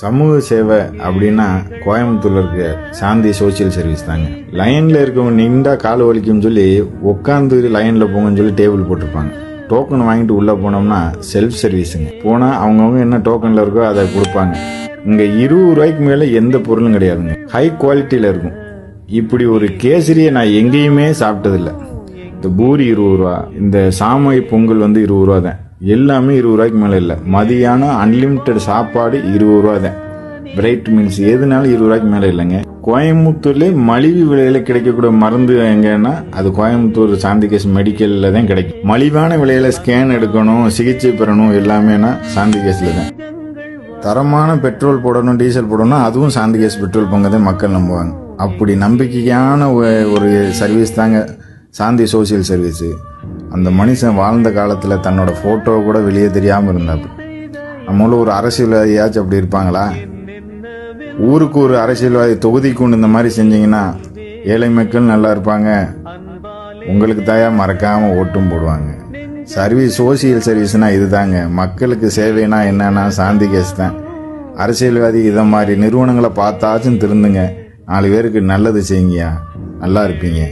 சமூக சேவை அப்படின்னா கோயம்புத்தூர்ல இருக்க சாந்தி சோசியல் சர்வீஸ் தாங்க. லைன்ல இருக்கவங்க நின்றா கால் வலிக்கும்னு சொல்லி உட்காந்து லைன்ல போங்கன்னு சொல்லி டேபிள் போட்டிருப்பாங்க. டோக்கன் வாங்கிட்டு உள்ளே போனோம்னா செல்ஃப் சர்வீஸுங்க போனால் அவங்கவுங்க என்ன டோக்கனில் இருக்கோ அதை கொடுப்பாங்க. இங்கே இருபது ரூபாய்க்கு மேலே எந்த பொருளும் கிடையாதுங்க. ஹை குவாலிட்டியில் இருக்கும். இப்படி ஒரு கேசரியை நான் எங்கேயுமே சாப்பிட்டதில்ல. இந்த பூரி இருபது ரூபா இந்த சாமை பொங்கல் வந்து இருபது ரூபா தான். எல்லாமே இருபது ரூபாய்க்கு மேலே இல்லை. மதியானம் அன்லிமிட்டெட் சாப்பாடு இருபது ரூபா தான். பிரைட் மீல்ஸ் எதுனாலும் இருபது ரூபாய்க்கு மேலே இல்லைங்க. கோயம்புத்தூர்லேயே மலிவு விலையில கிடைக்கக்கூடிய மருந்து எங்கன்னா அது கோயம்புத்தூர் சாந்திகேஸ் மெடிக்கலில் தான் கிடைக்கும். மலிவான விலையில ஸ்கேன் எடுக்கணும் சிகிச்சை பெறணும் எல்லாமேனா சாந்திகேஸில் தான். தரமான பெட்ரோல் போடணும் டீசல் போடணும் அதுவும் சாந்திகேஸ் பெட்ரோல் பங்கு தான் மக்கள் நம்புவாங்க. அப்படி நம்பிக்கையான ஒரு சர்வீஸ் தாங்க சாந்தி சோசியல் சர்வீஸு அந்த மனுஷன் வாழ்ந்த காலத்தில் தன்னோட ஃபோட்டோ கூட வெளியே தெரியாமல் இருந்தாப்பு நம்மளும் ஒரு அரசியல்வாதியாச்சும் அப்படி இருப்பாங்களா? ஊருக்கு ஒரு அரசியல்வாதி தொகுதிக்கு ஒன்று இந்த மாதிரி செஞ்சீங்கன்னா ஏழை மக்கள் நல்லா இருப்பாங்க. உங்களுக்கு தாயா மறக்காமல் ஓட்டும் போடுவாங்க. சர்வீஸ் சோசியல் சர்வீஸ்னா இதுதாங்க. மக்களுக்கு சேவைனா என்னன்னா சாந்தி கேஸ் தான் அரசியல்வாதி இதை மாதிரி நிறுவனங்களை பார்த்தாச்சும் திருந்துங்க. நாலு பேருக்கு நல்லது செய்யுங்கயா நல்லா இருப்பீங்க.